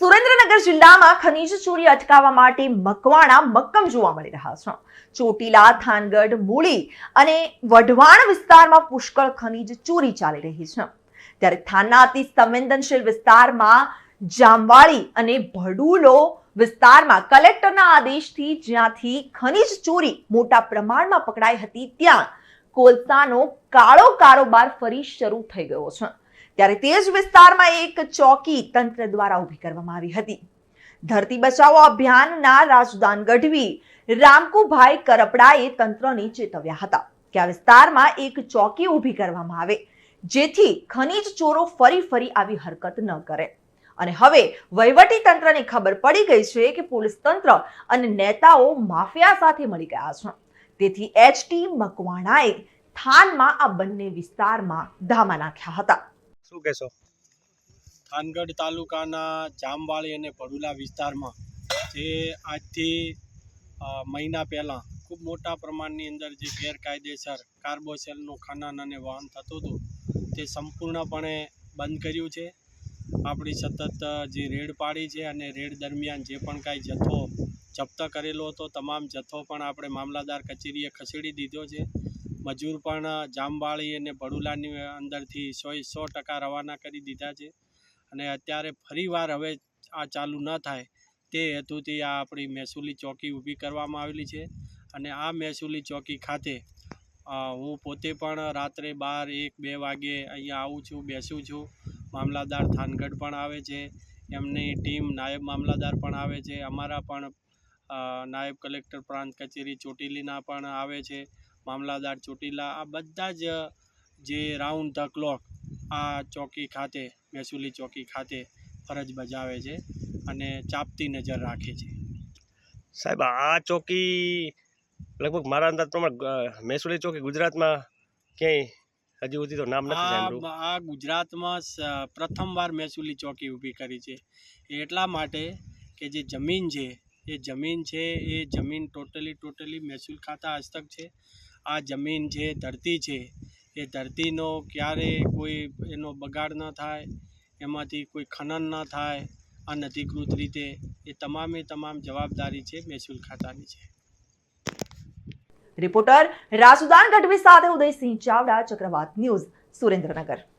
સુરેન્દ્રનગર જિલ્લામાં ખનીજ ચોરી અટકાવવા માટે મકવાણા, મક્કમ જોવા મળી રહ્યા છે. ચોટીલા, થાનગઢ, મૂળી અને વઢવાણ વિસ્તારમાં પુષ્કળ ખનીજ ચોરી ચાલી રહી છે. ત્યારે થાનના અતિ સંવેદનશીલ વિસ્તારમાં જામવાળી અને ભડુલો વિસ્તારમાં કલેક્ટરના આદેશથી જ્યાંથી ખનીજ ચોરી મોટા પ્રમાણમાં પકડાઈ હતી, ત્યાં કોલસાનો કાળો કારોબાર ફરી શરૂ થઈ ગયો છે. ત્યારે તે જ વિસ્તારમાં એક ચોકી તંત્ર દ્વારા ઊભી કરવામાં આવી હતી. ધરતી બચાવો અભિયાનના રાજદાન ગઢવી રામકુભાઈ કરપડાએ તંત્રને ચેતવ્યા હતા કે આ વિસ્તારમાં એક ચોકી ઊભી કરવામાં આવે, જેથી ખનીજ ચોરો ફરી ફરી આવી હરકત ન કરે. અને હવે વહીવટી તંત્રને ખબર પડી ગઈ છે કે પોલીસ તંત્ર અને નેતાઓ માફિયા સાથે મળી ગયા છે. તેથી એચટી મકવાણાએ થાનમાં આ બંને વિસ્તારમાં ધામા નાખ્યા હતા. શું કહેશો? થાનગઢ તાલુકાના જામવાળી અને ભડુલા વિસ્તારમાં જે આજથી મહિના પહેલાં ખૂબ મોટા પ્રમાણની અંદર જે ગેરકાયદેસર કાર્બોસેલનું ખનન અને વહન થતું હતું, તે સંપૂર્ણપણે બંધ કર્યું છે. આપણી સતત જે રેડ પાડી છે અને રેડ દરમિયાન જે પણ કાંઈ જથ્થો જપ્ત કરેલો હતો, તમામ જથ્થો પણ આપણે મામલાદાર કચેરીએ ખસેડી દીધો છે. મજૂર પણ જામવાળી અને ભડુલાની અંદરથી સો સો ટકા રવાના કરી દીધા છે. અને અત્યારે ફરીવાર હવે આ ચાલુ ન થાય તે હેતુથી આ આપણી મહેસૂલી ચોકી ઊભી કરવામાં આવેલી છે. અને આ મહેસૂલી ચોકી ખાતે હું પોતે પણ રાત્રે બાર, એક, બે વાગે અહીંયા આવું છું, બેસું છું. મામલાદાર થાનગઢ પણ આવે છે. એમની ટીમ નાયબ મામલાદાર પણ આવે છે. અમારા પણ નાયબ કલેક્ટર પ્રાંત કચેરી ચોટીલીના પણ આવે છે. મામલાદાર ચોટીલા આ બધા જ જે રાઉન્ડ ધ ક્લોક આ ચોકી ખાતે મહેસૂલી ચોકી ખાતે ફરજ બજાવે છે અને ચાપતી નજર રાખે છે. સાહેબ આ ચોકી લગભગ મારા અંદાજ પ્રમાણે મહેસૂલી ચોકી ગુજરાતમાં ક્યાંય હજી સુધી તો નામ નથી આ ગુજરાતમાં પ્રથમવાર મહેસૂલી ચોકી ઊભી કરી છે. એટલા માટે કે જે જમીન છે એ જમીન છે એ જમીન ટોટલી ટોટલી મહેસૂલ ખાતા હસ્તક છે. આ જમીન છે ધરતી છે, એ ધરતીનો ક્યારે કોઈ એનો બગાડ ન થાય, એમાંથી કોઈ ખનન ન થાય અનધિકૃત રીતે, એ તમામે તમામ જવાબદારી છે મહેસૂલ ખાતાની છે. રિપોર્ટર રાજુદાન ગઢવી સાથે ઉદયસિંહ ચાવડા, ચક્રવાત ન્યૂઝ સુરેન્દ્રનગર.